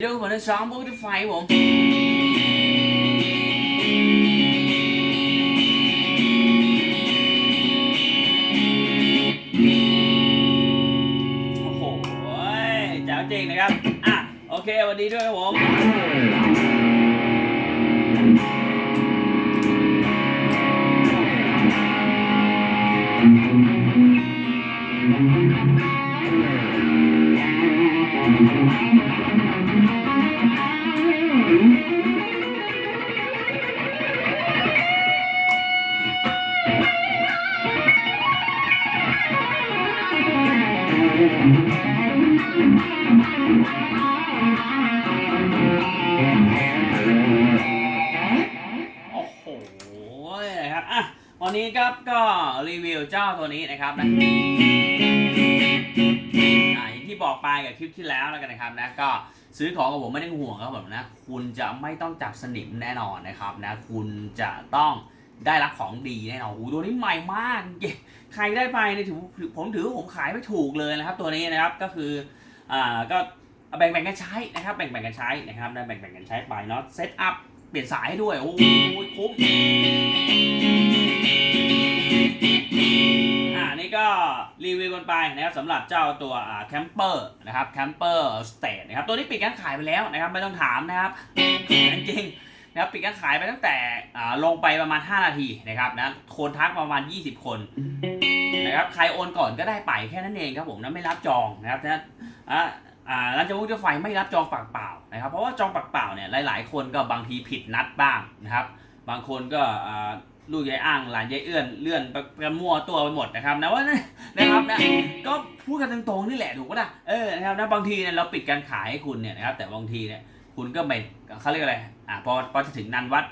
เดี๋ยวผมจะซ้อมพวกที่ไฟผมโอ้โหแจ๋วจริงนะครับ อะ โอเค วันดีด้วยครับผม รีวิวเจ้าตัวนี้นะครับนะอย่างที่บอกไปกับคลิปที่แล้วแล้วกันนะครับนะก็ซื้อของกับผมไม่ได้ห่วงครับผมนะ คุณจะไม่ต้องจับสนิมแน่นอนนะครับนะ คุณจะต้องได้รับของดีแน่นอนโอ้โหตัวนี้ใหม่มากเย้ใครได้ไปเนี่ยถือผมถือว่าผมขายไม่ถูกเลยนะครับ ตัวนี้นะครับก็คืออ่าก็แบ่งๆกันใช้นะครับ แบ่งๆกันใช้นะครับนะแบ่งๆกันใช้ไปเนาะเซตอัพเปลี่ยนสายให้ด้วย โอ้โหคุ้ม อ่านี่ก็รีวิวกันไปนะครับสำหรับเจ้าตัวแคมเปอร์นะครับแคมเปอร์สเตทนะครับตัวนี้ปิดการขายไปแล้วนะครับไม่ต้องถามนะครับจริงนะครับปิดการขายไปตั้งแต่ลงไปประมาณ 5 นาทีนะครับนะคนทักประมาณ 20 คนนะครับใครโอนก่อนก็ได้ไปแค่นั้นเองครับผมนะไม่รับจองนะครับนะอ่าร้านจมูกเจ้าไฟไม่รับจองปากเปล่านะครับเพราะว่าจองปากเปล่าเนี่ยหลาย ๆ คนก็บางทีผิดนัดบ้างนะครับ บางคนก็ ลูกยายอ้างหลานยายเอื้อนเลื่อนไปกันมั่วตัวไปหมดนะครับนะว่านะครับนะก็พูดกันตรงๆนี่แหละถูกปะนะเออนะครับนะบางทีเนี่ยเราปิดการขายให้คุณเนี่ยนะครับแต่บางทีเนี่ยคุณก็ไม่เขาเรียกอะไรอ่าพอพอจะถึงนันวัด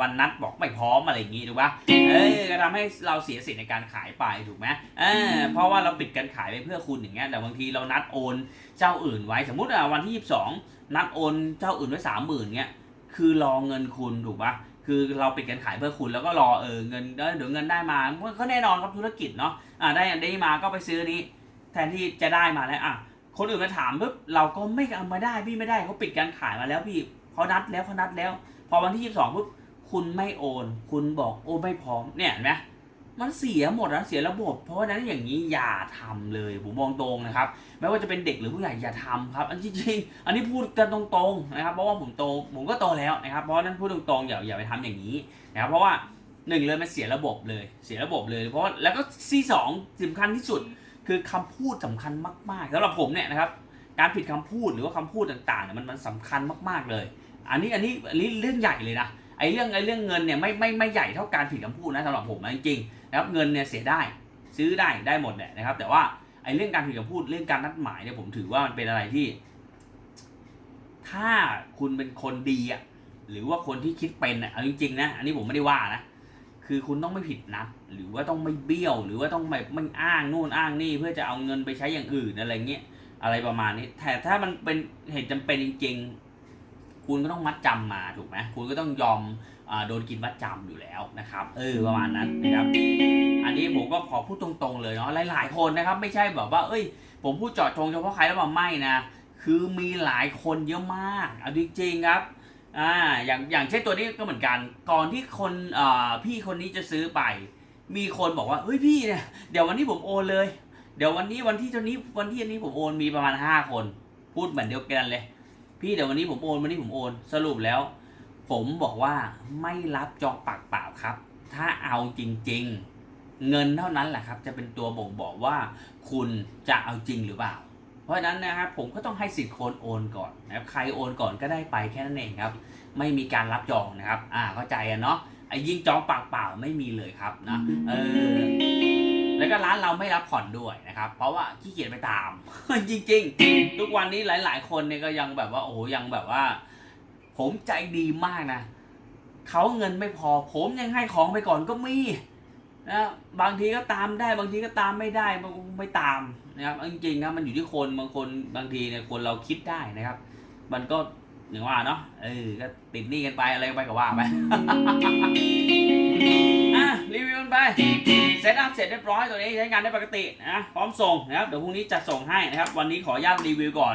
วันนัดบอกไม่พร้อมอะไรอย่างงี้ถูกปะเออก็ทำให้เราเสียสิทธิ์ในการขายไปถูกไหมเออเพราะว่าเราปิดการขายไปเพื่อคุณอย่างเงี้ยแต่บางทีเรานัดโอนเจ้าอื่นไว้สมมุติอะวันที่ 22 นัดโอนเจ้าอื่นไว้สามหมื่นเงี้ยคือรอเงินคุณถูกปะ คือเราปิดการขายเพื่อคุณแล้วก็รอเออเงินเดี๋ยวเงินได้มาก็แน่นอนครับธุรกิจเนาะอ่าได้อันนี้มาก็ไปซื้อนนี้ แทนที่จะได้มาแล้วอะคนอื่นมาถามปุ๊บเราก็ไม่เอามาได้พี่ไม่ได้เขาปิดการขายมาแล้วพี่เขานัดแล้วเขานัดแล้ว พอวันที่ 22ปุ๊บคุณไม่โอน คุณบอกโอ้ไม่พร้อมเนี่ยเห็นไหม มันเสียหมดนะเสียระบบ เพราะว่านั้นอย่างนี้อย่าทำเลยผมมองตรงนะครับ ไม่ว่าจะเป็นเด็กหรือผู้ใหญ่อย่าทำครับ อันจริงๆอันนี้พูดกันตรงๆนะครับ เพราะว่าผมโตผมก็โตแล้วนะครับ เพราะฉะนั้นพูดตรงๆอย่าอย่าไปทำอย่างนี้นะครับเพราะว่าหนึ่งเลยมันเสียระบบเลยเสียระบบเลย เพราะแล้วก็ที่สองสำคัญที่สุดคือคำพูดสำคัญมากๆสำหรับผมเนี่ยนะครับการผิดคำพูดหรือว่าคำพูดต่างๆเนี่ยมันมันสำคัญมากๆเลย อันนี้อันนี้อันนี้เรื่องใหญ่เลยนะไอ้เรื่องไอ้เรื่องเงินเนี่ยไม่ไม่ไม่ใหญ่เท่าการผิดคำพูดนะสำหรับผมนะจริงๆ นะครับเงินเนี่ยเสียได้ซื้อได้ได้หมดแหละนะครับ แต่ว่าไอ้เรื่องการผิดคำพูดเรื่องการนัดหมายเนี่ยผมถือว่ามันเป็นอะไรที่ ถ้าคุณเป็นคนดีอะหรือว่าคนที่คิดเป็นอะเอาจริงๆนะอันนี้ผมไม่ได้ว่านะคือคุณต้องไม่ผิดนะหรือว่าต้องไม่เบี้ยว หรือว่าต้องไม่ไม่อ้างนู่นอ้างนี่ เพื่อจะเอาเงินไปใช้อย่างอื่นอะไรเงี้ยอะไรประมาณนี้ แต่ถ้ามันเป็นเหตุจำเป็นจริง ๆ คุณก็ต้องมัดจำมาถูกไหมคุณก็ต้องยอม โดนกินมัดจำอยู่แล้วนะครับเออประมาณนั้นนะครับ อันนี้ผมก็ขอพูดตรงๆเลยเนาะหลาย ๆ คนนะครับ ไม่ใช่แบบว่า เอ้ย ผมพูดเจาะจงเฉพาะใครแล้วมาไม่นะคือมีหลายคนเยอะมากเอาจริงๆครับอ่าอย่างอย่างเช่นตัวนี้ก็เหมือนกัน ก่อนที่คนอ่าพี่คนนี้จะซื้อไป มีคนบอกว่าเฮ้ยพี่เนี่ยเดี๋ยววันนี้ผมโอนเลย เดี๋ยววันนี้วันที่เท่านี้วันที่อันนี้ผมโอนมีประมาณห้าคน พูดเหมือนเดียวกันเลย พี่เดี๋ยววันนี้ผมโอนวันนี้ผมโอนสรุปแล้ว ผมบอกว่าไม่รับจองปากเปล่าครับ ถ้าเอาจริง ๆ เงินเท่านั้นแหละครับ จะเป็นตัวบ่งบอกว่า คุณจะเอาจริงหรือเปล่า เพราะฉะนั้นนะครับผมก็ต้องให้สิทธิ์คนโอนก่อนนะครับใครโอนก่อนก็ได้ไปแค่นั้นเองครับ ไม่มีการรับจองนะครับ อ่าเข้าใจกันเนาะไอ้ยิ่งจองปากเปล่าไม่มีเลยครับนะเออแล้วก็ร้านเราไม่รับผ่อนด้วยนะครับ เพราะว่าขี้เกียจไปตาม จริง ๆ ทุกวันนี้หลาย ๆ คนเนี่ยก็ยังแบบว่าโอ้ยังแบบว่า ผมใจดีมากนะเขาเงินไม่พอ ผมยังให้ของไปก่อนก็มีนะบางทีก็ตามได้บางทีก็ตามไม่ได้บางไม่ตามนะครับจริงๆครับมันอยู่ที่คนบางคนบางทีเนี่ยคนเราคิดได้นะครับ มันก็อย่างว่าเนาะเออก็ติดหนี้กันไปอะไรไปก็ว่าไปอะรีวิวกันไปเซตอัพเสร็จเรียบร้อยตัวนี้ใช้งานได้ปกตินะพร้อมส่งนะครับเดี๋ยวพรุ่งนี้จะส่งให้นะครับ วันนี้ขออนุญาตรีวิวก่อน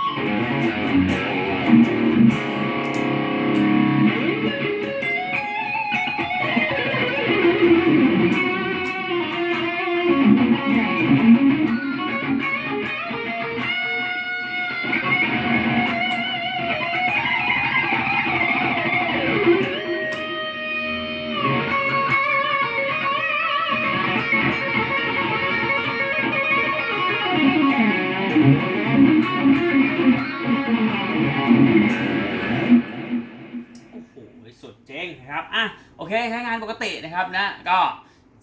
เคใช้งานปกตินะครับนะก็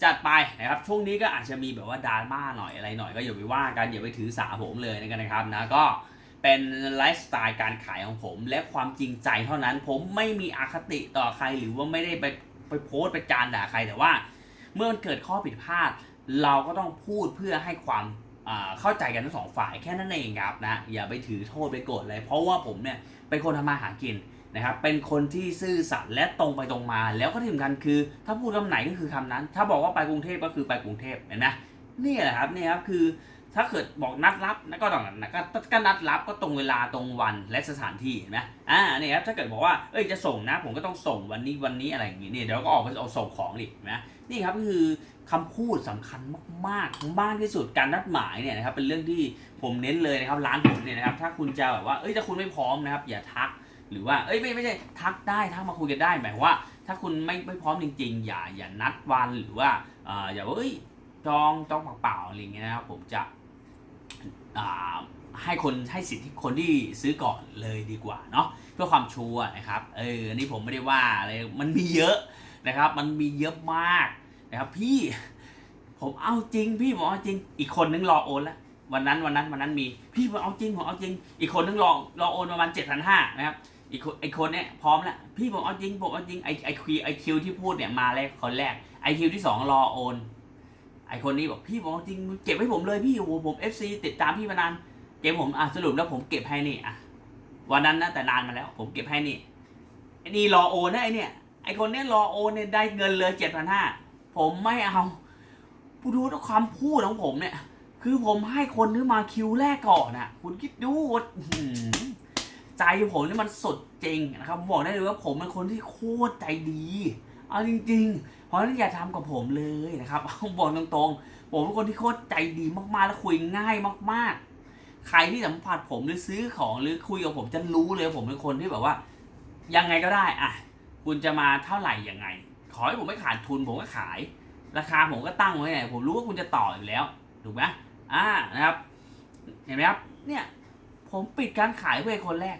จัดไปนะครับช่วงนี้ก็อาจจะมีแบบว่าดราม่าหน่อยอะไรหน่อยก็อย่าไปว่ากันอย่าไปถือสาผมเลยนะครับนะก็เป็นไลฟ์สไตล์การขายของผม และความจริงใจเท่านั้น ผมไม่มีอคติต่อใครหรือว่าไม่ได้ไปไปโพสต์ไปจานด่าใครแต่ว่า เมื่อมันเกิดข้อผิดพลาด เราก็ต้องพูดเพื่อให้ความเข้าใจกันทั้งสองฝ่ายแค่นั้นเองครับนะอย่าไปถือโทษไปโกรธเลยเพราะว่าผมเนี่ยเป็นคนทำมาหากิน นะครับเป็นคนที่ซื่อสัตย์และตรงไปตรงมา แล้วก็ที่สำคัญคือ ถ้าพูดคำไหนก็คือคำนั้น ถ้าบอกว่าไปกรุงเทพก็คือไปกรุงเทพเห็นไหมนี่แหละครับนี่ครับคือถ้าเกิดบอกนัดรับก็ต้องนะก็ก็นัดรับก็ตรงเวลาตรงวันและสถานที่เห็นไหมอ่านี่ครับถ้าเกิดบอกว่าเอ้ยจะส่งนะ ผมก็ต้องส่งวันนี้วันนี้อะไรอย่างงี้นี่เดี๋ยวก็ออกไปเอาส่งของดิเห็นไหมนี่ครับก็คือคำพูดสำคัญมากๆมากที่สุดการนัดหมายเนี่ยนะครับเป็นเรื่องที่ผมเน้นเลยนะครับร้านผมเนี่ยนะครับถ้าคุณจะแบบว่าเอ้ยถ้าคุณไม่พร้อมนะครับอย่าทัก หรือว่าเอ้ยไม่ไม่ใช่ทักได้ทักมาคุยกันได้หมายว่า ถ้าคุณไม่ไม่พร้อมจริง ๆ อย่าอย่านัดวันหรือว่าอ่าอย่าว่าเอ้ยจองจองเปล่าๆอะไรอย่างเงี้ยนะครับผมจะอ่าให้คนให้สิทธิ์ที่คนที่ซื้อก่อนเลยดีกว่าเนาะเพื่อความชัวร์นะครับเอออันนี้ผมไม่ได้ว่าอะไรมันมีเยอะนะครับ มันมีเยอะมากนะครับพี่ผมเอาจริง พี่ผมเอาจริง อีกคนนึงรอโอนแล้ววันนั้นวันนั้นวันนั้นมี พี่ผมเอาจริงผมเอาจริง อีกคนนึงรอรอโอนประมาณเจ็ดพันห้านะครับ อีกคนไอคนเนี้ยพร้อมแล้วพี่ผมเอาจริงผมเอาจริงไอไอคิวไอคิวที่พูดเนี่ยมาเลยคนแรกไอคิวที่สองรอโอน ไอคนนี้บอกพี่ผมเอาจริงเก็บไว้ผมเลยพี่โอ้โหผมเอฟซีติดตามพี่มานานเก็บผมอะสรุปแล้วผมเก็บให้นี่อะวันนั้นนะแต่นานมาแล้ว ผมเก็บให้นี่ไอนี่รอโอนนะไอเนี่ยไอคนเนี้ยรอโอนเนี่ยได้เงินเลยเจ็ดพันห้าผมไม่เอาผู้ดูด้วยความพูดของผมเนี่ย คือผมให้คนที่มาคิวแรกก่อนน่ะ คุณคิดดูว่าอื้อหือ ใจผมนี่มันสดจริงนะครับบอกได้เลยว่าผมเป็นคนที่โคตรใจดี เอาจริง ๆ เพราะนั้นอย่าทำกับผมเลยนะครับบอกตรงๆ ผมเป็นคนที่โคตรใจดีมากๆ และคุยง่ายมาก ๆ ใครที่สัมผัสผมหรือซื้อของหรือคุยกับผมจะรู้เลยผมเป็นคนที่แบบว่า ยังไงก็ได้อะคุณจะมาเท่าไหร่ยังไง ขอให้ผมไม่ขาดทุนผมก็ขาย ราคาผมก็ตั้งไว้ไงผมรู้ว่าคุณจะต่ออยู่แล้วถูกไหมอ่านะครับ เห็นไหมครับ เนี่ย ผมปิดการขายเพื่อไอ้คนแรก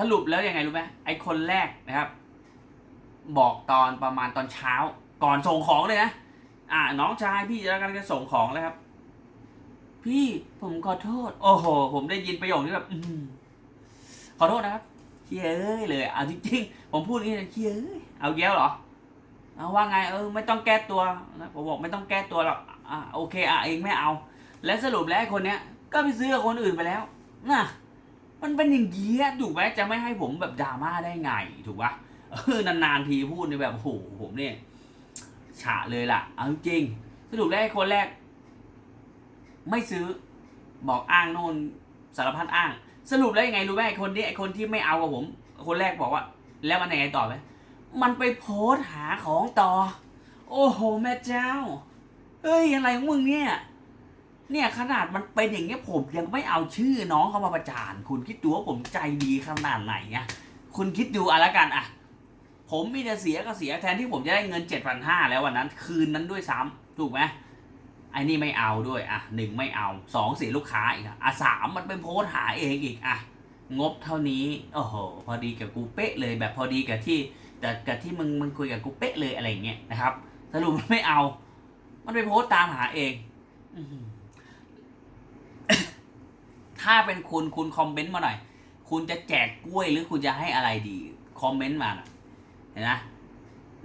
สรุปแล้วยังไงรู้ไหมไอ้คนแรกนะครับ บอกตอนประมาณตอนเช้า ก่อนส่งของเลยนะอ่า น้องชายพี่จะกำลังจะส่งของแล้วครับ พี่ผมขอโทษ โอ้โห ผมได้ยินประโยคนี้แบบอืขอโทษนะครับเฮียเอ้ยเลยอะจริงๆผมพูดอย่างนี้เลยเฮียเอ้ยเอาแก้วเหรอเอาว่าไงเออไม่ต้องแก้ตัวนะผมบอกไม่ต้องแก้ตัวหรอกอะโอเคอะเองไม่เอา และสรุปแล้วคนเนี้ยก็ไปซื้อกับคนอื่นไปแล้วน่ะ มันเป็นอย่างนี้อะถูกไหมจะไม่ให้ผมแบบดราม่าได้ไงถูกปะเออนานๆทีพูดในแบบโอ้โหผมเนี่ยฉะเลยล่ะ เอาจริงสรุปแล้วไอ้คนแรก ไม่ซื้อ บอกอ้างโน่นสารพัดอ้าง สรุปแล้วยังไงรู้ไหมไอ้คนที่ไอ้คนที่ไม่เอากับผม คนแรกบอกว่า แล้วมันยังไงต่อไหมมันไปโพสต์หาของต่อ โอ้โหแม่เจ้าเฮ้ยอะไรของมึงเนี่ย เนี่ยขนาดมันเป็นอย่างเงี้ยผมยังไม่เอาชื่อน้องเขามาประจาน คุณคิดดูว่าผมใจดีขนาดไหนไงคุณคิดดูอะละกันอะผมมีแต่เสียก็เสียแทนที่ผมจะได้เงินเจ็ดพันห้าแล้ววันนั้น คืนนั้นด้วยซ้ำถูกไหมไอ้นี่ไม่เอาด้วยอะหนึ่งไม่เอาสองเสียลูกค้าอีกอะสามมันเป็นโพสหาเองอีกอะงบเท่านี้โอ้โหพอดีกับกูเป๊ะเลยแบบพอดีกับที่แต่กับที่มึงมึงคุยกับกูเป๊ะเลยอะไรเงี้ยนะครับสรุปมันไม่เอา มันไปโพสตตามหาเอง อื ถ้าเป็นคุณคุณคอมเมนต์มาหน่อย คุณจะแจกกล้วยหรือคุณจะให้อะไรดี คอมเมนต์มาหน่อยเห็นไหม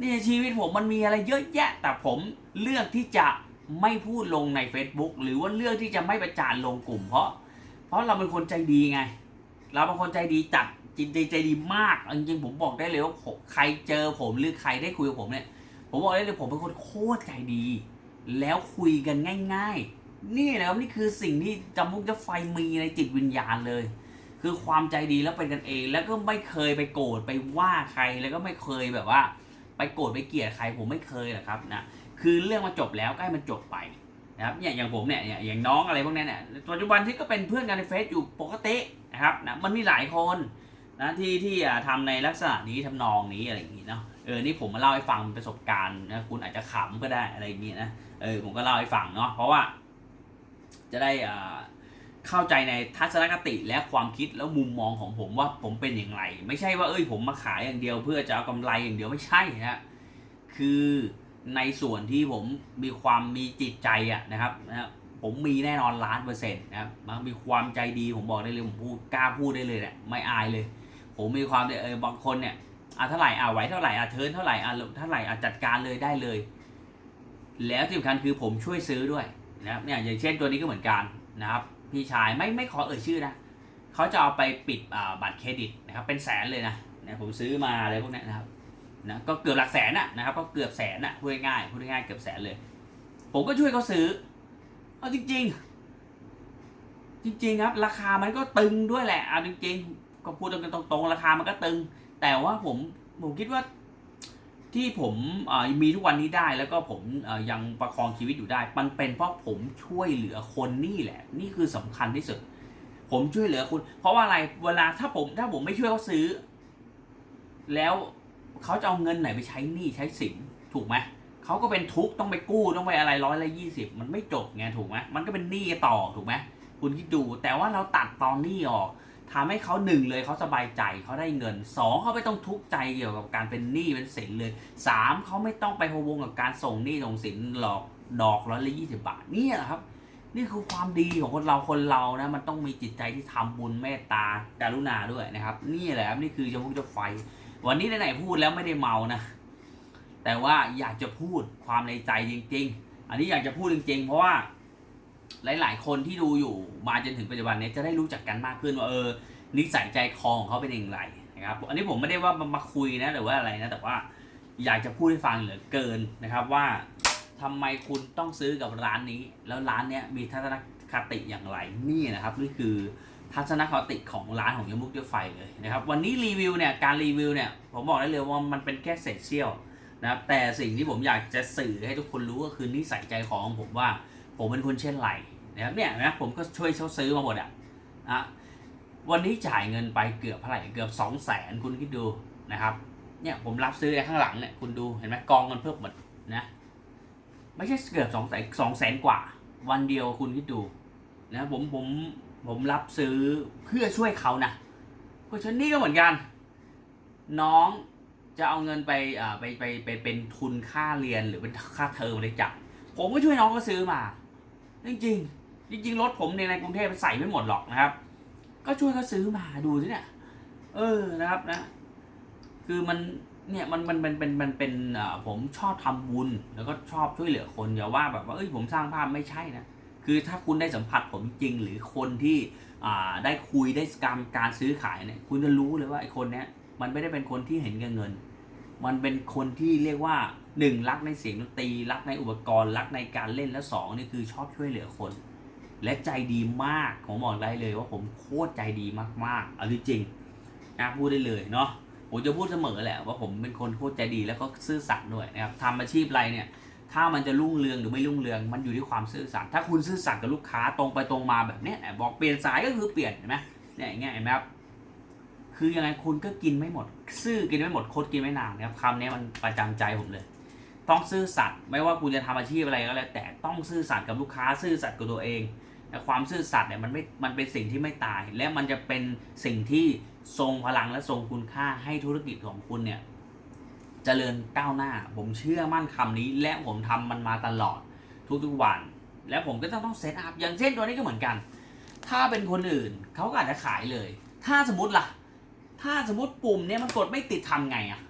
นี่ชีวิตผมมันมีอะไรเยอะแยะ แต่ผมเลือกที่จะไม่พูดลงใน Facebook หรือว่าเลือกที่จะไม่ประจานลงกลุ่ม เพราะ เพราะเราเป็นคนใจดีไง เราเป็นคนใจดีจัดจิตใจใจดีมากจริงๆผมบอกได้เลยว่าใครเจอผมหรือใครได้คุยกับผมเนี่ย ผมบอกได้เลยผมเป็นคนโคตรใจดี แล้วคุยกันง่าย ๆ นี่แหละครับนี่คือสิ่งที่จำมุกจะไฟมีในจิตวิญญาณเลย คือความใจดีแล้วเป็นกันเอง แล้วก็ไม่เคยไปโกรธไปว่าใครแล้วก็ไม่เคยแบบว่า ไปโกรธไปเกลียดใครผมไม่เคยหรอกครับนะคือเรื่องมันจบแล้วก็ให้มันจบไปนะครับเนี่ยอย่างผมเนี่ยอย่างอย่างน้องอะไรพวกนี้เนี่ยปัจจุบันที่ก็เป็นเพื่อนกันในเฟซอยู่ปกตินะครับนะมันมีหลายคนนะที่ที่อ่าทำในลักษณะนี้ทำนองนี้อะไรอย่างนี้เนาะเออนี่ผมมาเล่าให้ฟังเป็นประสบการณ์นะคุณอาจจะขำก็ได้อะไรอย่างนี้นะเออผมก็เล่าให้ฟังเนาะเพราะว่า จะได้เข้าใจในทัศนคติและความคิดแล้วมุมมองของผมว่าผมเป็นอย่างไร ไม่ใช่ว่าเอ้ยผมมาขายอย่างเดียว เพื่อจะเอากำไรอย่างเดียวไม่ใช่นะคือในส่วนที่ผมมีความมีจิตใจอะนะครับนะครับผมมีแน่นอนล้านเปอร์เซ็นต์นะครับมันมีความใจดีผมบอกได้เลยผมพูดกล้าพูดได้เลยแหละไม่อายเลย ผมมีความเนี่ยเออบางคนเนี่ยอะเท่าไหร่อะไหวเท่าไหร่อะเทินเท่าไหร่อะเท่าไหร่อะจัดการเลยได้เลย แล้วที่สำคัญคือผมช่วยซื้อด้วย นะครับเนี่ยอย่างเช่นตัวนี้ก็เหมือนกันนะครับ พี่ชายไม่ไม่ขอเอ่ยชื่อนะเขาจะเอาไปปิดบัตรเครดิตนะครับเป็นแสนเลยนะเนี่ยผมซื้อมาอะไรพวกนี้นะครับนะก็เกือบหลักแสนอะนะครับก็เกือบแสนอะพูดง่ายพูดง่ายเกือบแสนเลย ผมก็ช่วยเขาซื้อเอาจริง ๆ จริง ๆ ครับ ราคามันก็ตึงด้วยแหละเอาจริง ๆ ก็พูดตรงๆราคามันก็ตึง แต่ว่าผมผมคิดว่า ที่ผมมีทุกวันนี้ได้แล้วก็ผมยังประคองชีวิตอยู่ได้ มันเป็นเพราะผมช่วยเหลือคนนี่แหละ นี่คือสำคัญที่สุด ผมช่วยเหลือคุณ เพราะว่าอะไรเวลาถ้าผมถ้าผมไม่ช่วยเขาซื้อ แล้วเขาจะเอาเงินไหนไปใช้หนี้ใช้สินถูกไหมเขาก็เป็นทุกข์ต้องไปกู้ต้องไปอะไรร้อยละยี่สิบมันไม่จบไงถูกไหมมันก็เป็นหนี้ต่อถูกไหมคุณคิดดูแต่ว่าเราตัดตอนหนี้ออก ทำให้เขาหนึ่งเลยเขาสบายใจเขาได้เงินสองเขาไม่ต้องทุกข์ใจเกี่ยวกับการเป็นหนี้เป็นสินเลยสามเขาไม่ต้องไปพะวงกับการส่งหนี้ส่งสินหลอกดอกร้อยละยี่สิบบาทเนี่ยแหละครับ นี่คือความดีของคนเราคนเรานะมันต้องมีจิตใจที่ทำบุญเมตตาการุณาด้วยนะครับ นี่แหละครับนี่คือจะพุกจะไฟ วันนี้ไหนๆพูดแล้วไม่ได้เมานะ แต่ว่าอยากจะพูดความในใจจริง ๆ อันนี้อยากจะพูดจริง ๆ เพราะว่า หลาย ๆ คนที่ดูอยู่มาจนถึงปัจจุบันนี้จะได้รู้จักกันมากขึ้นว่าเออนิสัยใจคอของเขาเป็นอย่างไรนะครับอันนี้ผมไม่ได้ว่ามามาคุยนะหรือว่าอะไรนะแต่ว่าอยากจะพูดให้ฟังเหลือเกินนะครับว่าทำไมคุณต้องซื้อกับร้านนี้ แล้วร้านเนี้ยมีทัศนคติอย่างไรนี่นะครับนี่คือทัศนคติของร้านของยมุกเดือไฟเลยนะครับวันนี้รีวิวเนี่ยการรีวิวเนี่ยผมบอกได้เลยว่ามันเป็นแค่เศษเสี้ยวนะครับแต่สิ่งที่ผมอยากจะสื่อให้ทุกคนรู้ก็คือนิสัยใจคอของผมว่า ผมเป็นคนเช่นไร นะครับเนี่ยนะผมก็ช่วยเขาซื้อมาหมดอะนะวันนี้จ่ายเงินไปเกือบเท่าไหร่เกือบสองแสนคุณคิดดูนะครับ เนี่ยผมรับซื้อไอ้ข้างหลังเนี่ยคุณดูเห็นไหมกองเงินเพิ่มหมดนะไม่ใช่เกือบสองแสนสองแสนกว่า วันเดียวคุณคิดดูนะผมผมผมรับซื้อเพื่อช่วยเขานะเพราะฉะนั้นนี่ก็เหมือนกัน น้องจะเอาเงินไปอ่าไปไปไปเป็นทุนค่าเรียนหรือเป็นค่าเทอมอะไรจักผมก็ช่วยน้องก็ซื้อมา จริงๆ จริงๆรถผมในในกรุงเทพใส่ไม่หมดหรอกนะครับ ก็ช่วยเขาซื้อมาดูสิเนี่ย เออนะครับนะ คือมันเนี่ยมันมันมันเป็นมันเป็นผมชอบทำบุญ แล้วก็ชอบช่วยเหลือคนอย่าว่าแบบว่าเอ้ยผมสร้างภาพไม่ใช่นะคือถ้าคุณได้สัมผัสผมจริงหรือคนที่ได้คุยได้การการซื้อขายเนี่ยคุณจะรู้เลยว่าไอ้คนเนี้ยมันไม่ได้เป็นคนที่เห็นแก่เงิน มันเป็นคนที่เรียกว่าหนึ่งรักในเสียงดนตรีรักในอุปกรณ์รักในการเล่นและสองนี่คือชอบช่วยเหลือคน และใจดีมากผมบอกได้เลยว่าผมโคตรใจดีมากๆเอาจริงๆนะพูดได้เลยเนาะผมจะพูดเสมอแหละว่าผมเป็นคนโคตรใจดีแล้วก็ซื่อสัตย์ด้วยนะครับทำอาชีพอะไรเนี่ยถ้ามันจะรุ่งเรืองหรือไม่รุ่งเรือง มันอยู่ที่ความซื่อสัตย์ถ้าคุณซื่อสัตย์กับลูกค้าตรงไปตรงมาแบบเนี้ยบอกเปลี่ยนสายก็คือเปลี่ยนเห็นไหมเนี่ยอย่างเงี้ยเห็นไหมครับคือยังไงคุณก็กินไม่หมด ซื่อกินไม่หมดโคตรกินไม่นานนะครับคำนี้มันประจำใจผมเลย ต้องซื่อสัตย์ไม่ว่าคุณจะทำอาชีพอะไรก็แล้วแต่ต้องซื่อสัตย์กับลูกค้าซื่อสัตย์กับตัวเอง แต่ความซื่อสัตย์เนี่ยมันไม่ มันเป็นสิ่งที่ไม่ตาย และมันจะเป็นสิ่งที่ทรงพลังและทรงคุณค่าให้ธุรกิจของคุณเนี่ยจเจริญก้าวหน้า ผมเชื่อมั่นคำนี้ และผมทำมันมาตลอดทุกๆวัน และผมก็ต้องต้องเซตอัพอย่างเช่นตัวนี้ก็เหมือนกัน ถ้าเป็นคนอื่นเขาก็อาจจะขายเลย ถ้าสมมติล่ะ ถ้าสมมติปุ่มเนี่ยมันกดไม่ติดทำไงอะ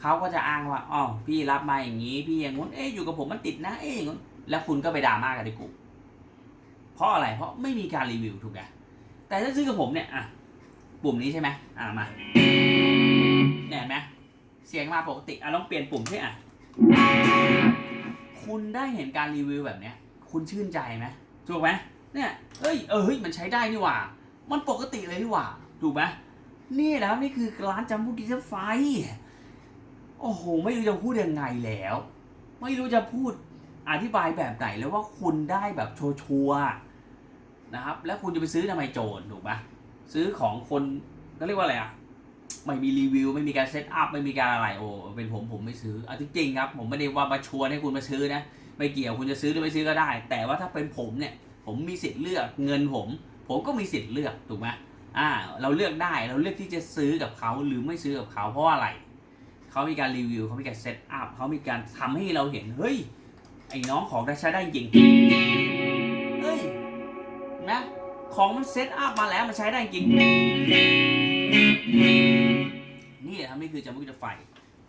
เขาก็จะอ้างว่าอ๋อพี่รับมาอย่างนี้ พี่อย่างงู้นเอ๊ะอยู่กับผมมันติดนะเอ๊ะอย่างงู้นแล้วคุณก็ไปด่ามากันในกลุ่ม เพราะอะไรเพราะไม่มีการรีวิวถูกไหมแต่ถ้าซื้อกับผมเนี่ยอะปุ่มนี้ใช่ไหมอะมาเนี่ยเห็นไหมเสียงมาปกติอะลองเปลี่ยนปุ่มสิอะคุณได้เห็นการรีวิวแบบเนี้ย คุณชื่นใจไหมถูกไหมเนี่ยเอ้ยเออเฮ้ยมันใช้ได้นี่หว่า มันปกติเลยนี่หว่าถูกไหมนี่แหละครับนี่คือร้านจำพูกิจไฟ โอ้โห ไม่รู้จะพูดยังไงแล้ว ไม่รู้จะพูด อธิบายแบบไหนแล้วว่าคุณได้แบบชัวร์นะครับ แล้วคุณจะไปซื้อทำไมโจรถูกไหมซื้อของคนก็เรียกว่าอะไรอะไม่มีรีวิว ไม่มีการเซตอัพไม่มีการอะไรโอ้เป็นผมผมไม่ซื้อเอาจริงๆครับ ผมไม่ได้ว่ามาชวนให้คุณมาซื้อนะไม่เกี่ยวคุณจะซื้อหรือไม่ซื้อก็ได้ แต่ว่าถ้าเป็นผมเนี่ย ผมมีสิทธิ์เลือกเงินผม ผมก็มีสิทธิ์เลือกถูกไหมอ่า เราเลือกได้เราเลือกที่จะซื้อกับเขาหรือไม่ซื้อกับเขาเพราะว่าอะไรเขามีการรีวิวเขามีการเซตอัพเขามีการทำให้เราเห็นเฮ้ย ไอ้น้องของได้ใช้ได้จริงเฮ้ยนะของมันเซตอัพมาแล้วมันใช้ได้จริง นี่แหละครับนี่คือจำมุกจะไฟ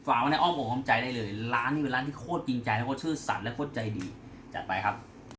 ฝากไว้ในอ้อมอกอ้อมใจได้เลย ร้านนี้เป็นร้านที่โคตรจริงใจ และโคตรซื่อสัตย์และโคตรใจดี จัดไปครับ